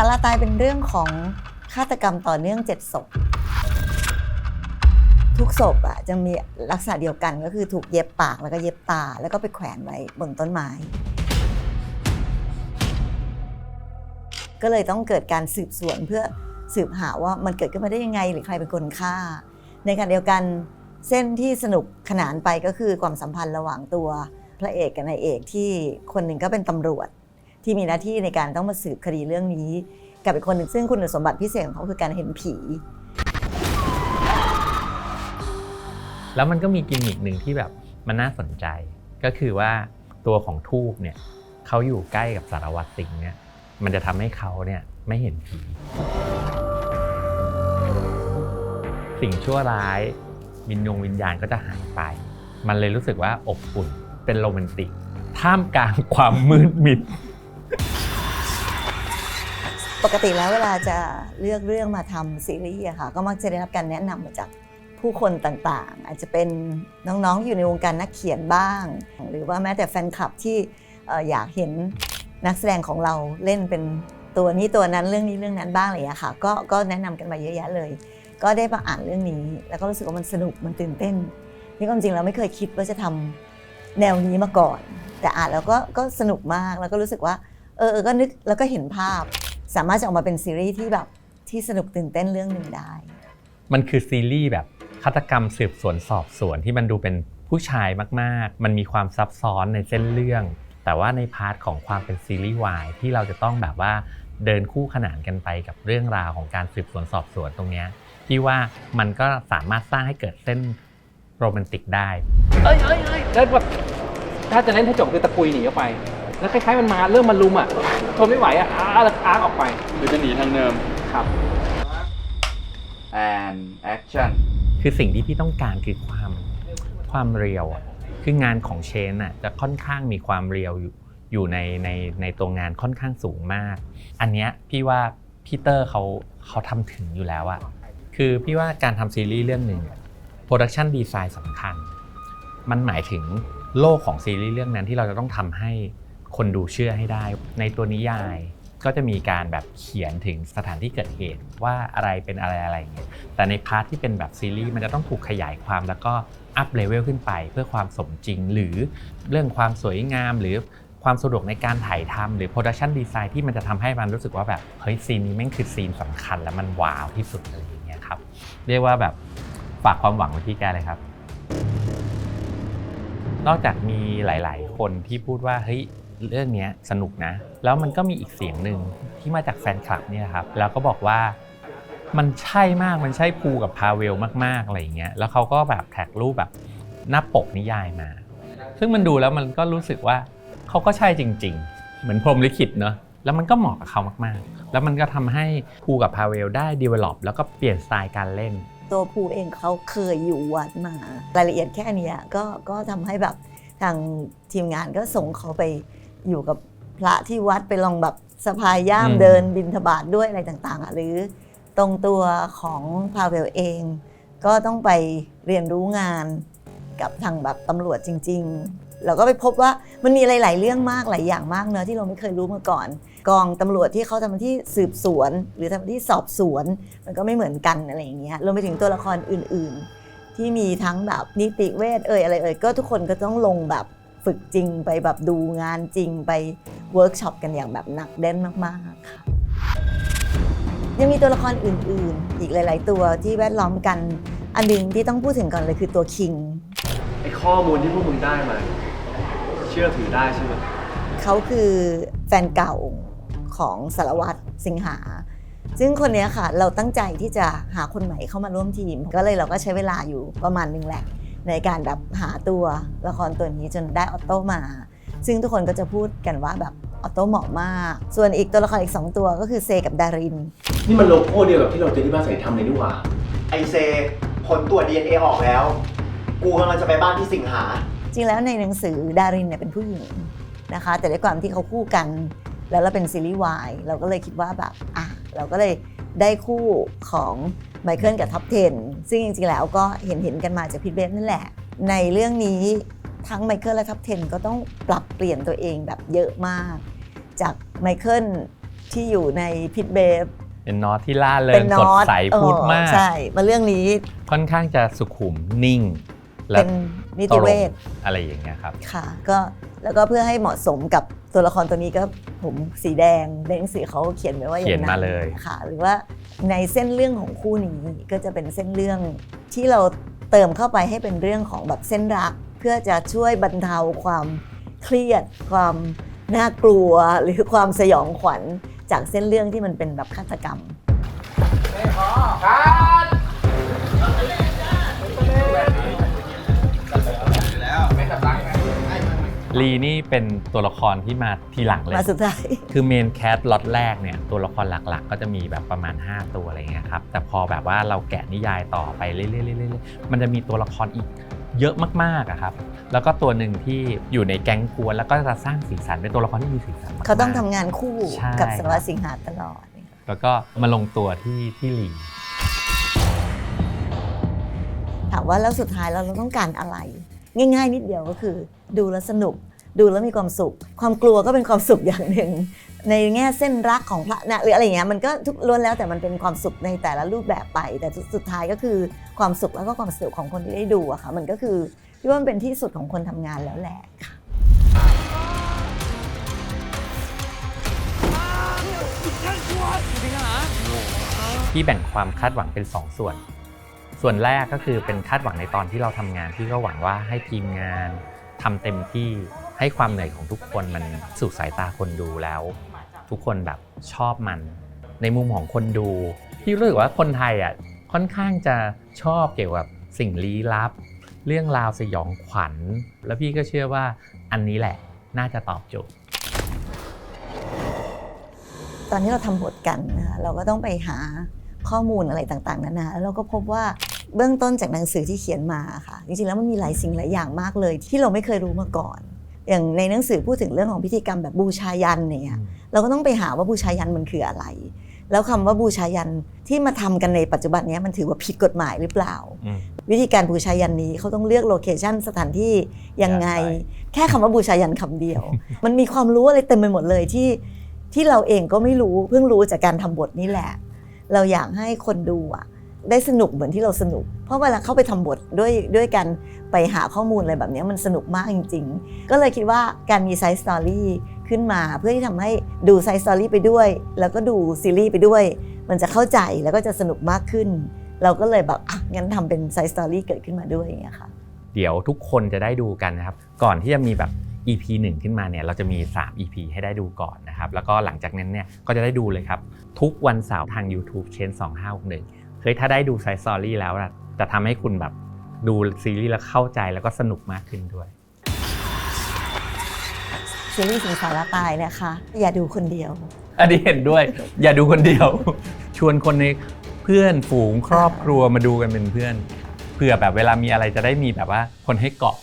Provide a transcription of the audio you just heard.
สาราตายเป็นเรื่องของฆาตกรรมต่อเนื่องเจ็ดศพ ทุกศพอะจะมีลักษณะเดียวกันก็คือถูกเย็บปากแล้วก็เย็บตา แล้วก็ไปแขวนไว้บนต้นไม้ ก็เลยต้องเกิดการสืบสวนเพื่อสืบหาว่ามันเกิดขึ้นมาได้ยังไง หรือใครเป็นคนฆ่า ในขณะเดียวกันเส้นที่สนุกขนานไปก็คือความสัมพันธ์ระหว่างตัวพระเอกกับนายเอกที่คนหนึ่งก็เป็นตำรวจ ที่มีหน้าที่ในการต้องมาสืบคดีเรื่องนี้ กับอีกคนหนึ่งซึ่งคุณสมบัติพิเศษของเขาคือการเห็นผี แล้วมันก็มีกิมมิกหนึ่งที่แบบมันน่าสนใจ ก็คือว่าตัวของทูบเนี่ยเขาอยู่ใกล้กับสารวัตรสิงห์เนี่ยมันจะทำให้เขาเนี่ยไม่เห็นผี สิ่งชั่วร้ายวิญญงวิญญาณก็จะหายไป มันเลยรู้สึกว่าอบอุ่นเป็นโรแมนติก ท่ามกลางความมืดมิด ปกติแล้วเวลาจะเลือกเรื่องมาทำซีรีส์ค่ะ ก็มักจะได้รับการแนะนำมาจากผู้คนต่างๆ อาจจะเป็นน้องๆ อยู่ในวงการนักเขียนบ้าง หรือว่าแม้แต่แฟนคลับที่อยากเห็นนักแสดงของเราเล่นเป็นตัวนี้ตัวนั้นเรื่องนี้เรื่องนั้นบ้างอะไรอย่างเงี้ยค่ะก็ก็แนะนำกันมาเยอะแยะเลย ก็ได้มาอ่านเรื่องนี้ แล้วก็รู้สึกว่ามันสนุกมันตื่นเต้นนี่ความจริงเราไม่เคยคิดว่าจะทำแนวนี้มาก่อน แต่อ่านแล้วก็ก็สนุกมากแล้วก็รู้สึกว่าเออก็นึกแล้วก็เห็นภาพ สามารถจะออกมาเป็นซีรีส์ที่แบบที่สนุกตื่นเต้นเรื่องหนึ่งได้ มันคือซีรีส์แบบฆาตกรรมสืบสวนสอบสวนที่มันดูเป็นผู้ชายมากๆ มันมีความซับซ้อนในเส้นเรื่อง แต่ว่าในพาร์ทของความเป็นซีรีส์วายที่เราจะต้องแบบว่าเดินคู่ขนานกันไปกับเรื่องราวของการสืบสวนสอบสวนตรงเนี้ยที่ว่ามันก็สามารถสร้างให้เกิดเส้นโรแมนติกได้ เอ้ยเอ้ยเอ้ยแล้วแบบถ้าจะเล่นให้จบคือตะกุยหนีออกไป แล้วคล้ายๆมันมาเริ่มมาลุมอะทนไม่ไหวอะอ้าแล้วอ้างออกไปหรือจะหนีทางเดิมครับ and action คือสิ่งที่พี่ต้องการคือความความเรียวอะคืองานของเชนอะจะค่อนข้างมีความเรียวอยู่อยู่ในในในตัวงานค่อนข้างสูงมาก อันเนี้ยพี่ว่าพีเตอร์เขาเขาทำถึงอยู่แล้วอะคือพี่ว่าการทำซีรีส์เรื่องหนึ่งโปรดักชันดีไซน์สำคัญ มันหมายถึงโลกของซีรีส์เรื่องนั้นที่เราจะต้องทำให้ คนดูเชื่อให้ได้ ในตัวนิยายก็จะมีการแบบเขียนถึงสถานที่เกิดเหตุว่าอะไรเป็นอะไรอะไรอย่างเงี้ยแต่ในพาร์ทที่เป็นแบบซีรีส์มันจะต้องถูกขยายความแล้วก็อัพเลเวลขึ้นไปเพื่อความสมจริงหรือเรื่องความสวยงามหรือความสะดวกในการถ่ายทำหรือโปรดักชันดีไซน์ที่มันจะทำให้มันรู้สึกว่าแบบเฮ้ยซีนนี้แม่งคือซีนสำคัญและมันว้าวที่สุดอะไรอย่างเงี้ยครับเรียกว่าแบบฝากความหวังไว้ที่แกเลยครับ นอกจากมีหลาย ๆ คนที่พูดว่าเฮ้ย เรื่องนี้สนุกนะ แล้วมันก็มีอีกเสียงหนึ่งที่มาจากแฟนคลับเนี่ยครับ แล้วก็บอกว่ามันใช่มากมันใช่ภูกับพาเวลมากๆอะไรอย่างเงี้ยแล้วเขาก็แบบแท็กรูปแบบหน้าปกนิยายมา ซึ่งมันดูแล้วมันก็รู้สึกว่าเขาก็ใช่จริง ๆ เหมือนพรมลิขิตเนอะแล้วมันก็เหมาะกับเขามากๆ แล้วมันก็ทำให้ภูกับพาเวลได้ develop แล้วก็เปลี่ยนสไตล์การเล่น ตัวภูเองเขาเคยอยู่วัดมา รายละเอียดแค่นี้ก็ก็ทำให้แบบทางทีมงานก็ส่งเขาไป อยู่กับพระที่วัดไปลองแบบสะพายย่ามอืม เดินบินทบาทด้วยอะไรต่างๆอะหรือตรงตัวของพาเวลเอง ก็ต้องไปเรียนรู้งานกับทางแบบตำรวจจริง ๆ เราก็ไปพบว่ามันมีหลาย ๆ เรื่องมากหลายอย่างมากเนอะที่เราไม่เคยรู้มาก่อน กองตำรวจที่เขาทำหน้าที่สืบสวน หรือทำหน้าที่สอบสวน มันก็ไม่เหมือนกันอะไรอย่างเงี้ยรวมไปถึงตัวละครอื่น ๆ ที่มีทั้งแบบนิติเวชเอ่ยอะไรเอ่ยก็ทุกคนก็ต้องลงแบบ ฝึกจริงไปแบบดูงานจริงไปเวิร์กช็อปกันอย่างแบบหนักแน่นมากๆค่ะ ยังมีตัวละครอื่น ๆ อีกหลาย ๆ ตัวที่แวดล้อมกันอันหนึ่งที่ต้องพูดถึงก่อนเลยคือตัวคิงไอ้ข้อมูลที่พวกมึงได้มา เชื่อถือได้ใช่ไหมเขาคือแฟนเก่าของสารวัตรสิงหา ซึ่งคนเนี้ยค่ะ เราตั้งใจที่จะหาคนใหม่เข้ามาร่วมทีม ก็เลยเราก็ใช้เวลาอยู่ประมาณนึงแหละ ในการแบบหาตัวละครตัวนี้จนได้ออโต้มา ซึ่งทุกคนก็จะพูดกันว่าแบบออโต้เหมาะมาก ส่วนอีกตัวละครอีก 2 ตัวก็คือเซกับดาริน นี่มันโลโก้เดียวกับที่เราเจอที่บ้านสายทำเลยนี่หว่า ไอเซผลตรวจ DNA ออกแล้ว กูกำลังจะไปบ้านที่สิงหา จริงแล้วในหนังสือดารินเนี่ยเป็นผู้หญิงนะคะ แต่ด้วยความที่เขาคู่กัน แล้วเราเป็นซีรีส์วายเราก็เลยคิดว่าแบบอะเราก็เลย ได้คู่ของไมเคิลกับท็อป 10 ซึ่งจริงๆ แล้วก็เห็นเห็นๆกันมาจากพิทเบสนั่นแหละ ในเรื่องนี้ทั้งไมเคิลและท็อป 10 ก็ต้องปรับเปลี่ยนตัวเองแบบเยอะมาก จากไมเคิลที่อยู่ในพิทเบฟเป็นน็อตที่ล่าเริเป็งนน็สอดตใสเออพูดมากใช่มาเรื่องนี้ค่อนข้างจะสุขุมนิ่งและเป็นนิติเวชตรงอะไรอย่างเงี้ยครับค่ะ ก็ แล้วก็เพื่อให้เหมาะสมกับตัวละครตัวนี้ก็ผมสีแดงในหนังสือเขาเขียนไว้ว่าอย่างเขียนนั้นมาเลยค่ะ หรือว่าในเส้นเรื่องของคู่นี้ก็จะเป็นเส้นเรื่องที่เราเติมเข้าไปให้เป็นเรื่องของแบบเส้นรัก เพื่อจะช่วยบรรเทาความเครียด ความน่ากลัวหรือความสยองขวัญจากเส้นเรื่องที่มันเป็นแบบฆาตกรรม ลีนี่เป็นตัวละครที่มาทีหลังเลย มาสุดท้าย คือเมนแคสล็อตแรกเนี่ยตัวละครหลักๆ ก็จะมีแบบประมาณ 5 ตัวอะไรเงี้ยครับ แต่พอแบบว่าเราแกะนิยายต่อไปเรื่อยๆๆๆมันจะมีตัวละครอีกเยอะมากๆอะครับ แล้วก็ตัวหนึ่งที่อยู่ในแก๊งกวนแล้วก็จะสร้างสีสันเป็นตัวละครที่มีสีสันมากๆเขาต้องทำงานคู่ใช่กับสารวัตรสิงหาตลอด แล้วก็มาลงตัวที่ที่ลีถามว่าแล้วสุดท้ายแล้วเราต้องการอะไร ง่าย ๆ นิดเดียวก็คือ ดูแล้วสนุก ดูแล้วมีความสุข ความกลัวก็เป็นความสุขอย่างหนึ่ง ในแง่เส้นรักของพระนะหรืออะไรเงี้ยมันก็ทุกล้วนแล้วแต่มันเป็นความสุขในแต่ละรูปแบบไป แต่สุดท้ายก็คือความสุขแล้วก็ความสุขของคนที่ได้ดูอะค่ะมันก็คือพี่ว่ามันเป็นที่สุดของคนทำงานแล้วแหละค่ะพี่แบ่งความคาดหวังเป็น 2 ส่วน ส่วนแรกก็คือเป็นคาดหวังในตอนที่เราทำงานพี่ก็หวังว่าให้ทีมงานทำเต็มที่ ให้ความเหนื่อยของทุกคนมันสู่สายตาคนดูแล้ว ทุกคนแบบชอบมัน ในมุมของคนดูพี่รู้สึกว่าคนไทยอะค่อนข้างจะชอบเกี่ยวกับสิ่งลี้ลับ เรื่องราวสยองขวัญ แล้วพี่ก็เชื่อว่าอันนี้แหละน่าจะตอบโจทย์ตอนที่เราทำบทกันนะคะเราก็ต้องไปหาข้อมูลอะไรต่างๆนานาแล้วเราก็พบว่าเบื้องต้นจากหนังสือที่เขียนมาค่ะ จริงๆแล้วมันมีหลายสิ่งหลายอย่างมากเลย ที่เราไม่เคยรู้มาก่อน อย่างในหนังสือพูดถึงเรื่องของพิธีกรรมแบบบูชายันเนี่ยเราก็ต้องไปหาว่าบูชายันมันคืออะไร แล้วคำว่าบูชายันที่มาทำกันในปัจจุบันเนี้ยมันถือว่าผิดกฎหมายหรือเปล่าอืมวิธีการบูชายันนี้เขาต้องเลือกโลเคชันสถานที่ยังไง แค่คำว่าบูชายันคำเดียว มันมีความรู้อะไรเต็มไปหมดเลยที่ที่เราเองก็ไม่รู้เพิ่งรู้จากการทำบทนี่แหละ เราอยากให้คนดูอะ ได้สนุกเหมือนที่เราสนุก เพราะเวลาเข้าไปทำบทด้วยด้วยกันไปหาข้อมูลอะไรแบบนี้มันสนุกมากจริง ๆ ก็เลยคิดว่าการมีไซส์สตอรี่ขึ้นมา เพื่อที่ทำให้ดูไซส์สตอรี่ไปด้วย แล้วก็ดูซีรีส์ไปด้วย มันจะเข้าใจแล้วก็จะสนุกมากขึ้น เราก็เลยแบบอะงั้นทำเป็นไซส์สตอรี่เกิดขึ้นมาด้วยอย่างเงี้ยค่ะเดี๋ยวทุกคนจะได้ดูกันนะครับ ก่อนที่จะมีแบบ EP 1 ขึ้นมาเนี่ยเราจะมี 3 EP ให้ได้ดูก่อนนะครับ แล้วก็หลังจากนั้นเนี่ยก็จะได้ดูเลยครับ ทุกวันเสาร์ทาง YouTube เชน 2561 ฮ้ยถ้าได้ดูไซส์สตอรี่แล้วนะจะทำให้คุณแบบดูซีรีส์แล้วเข้าใจแล้วก็สนุกมากขึ้นด้วย ซีรีส์สิงสารตายนะคะ อย่าดูคนเดียว อันนี้เห็นด้วย อย่าดูคนเดียว ชวนคนในเพื่อนฝูงครอบครัวมาดูกันเป็นเพื่อนเผื่อแบบเวลามีอะไรจะได้มีแบบว่าคนให้เกาะ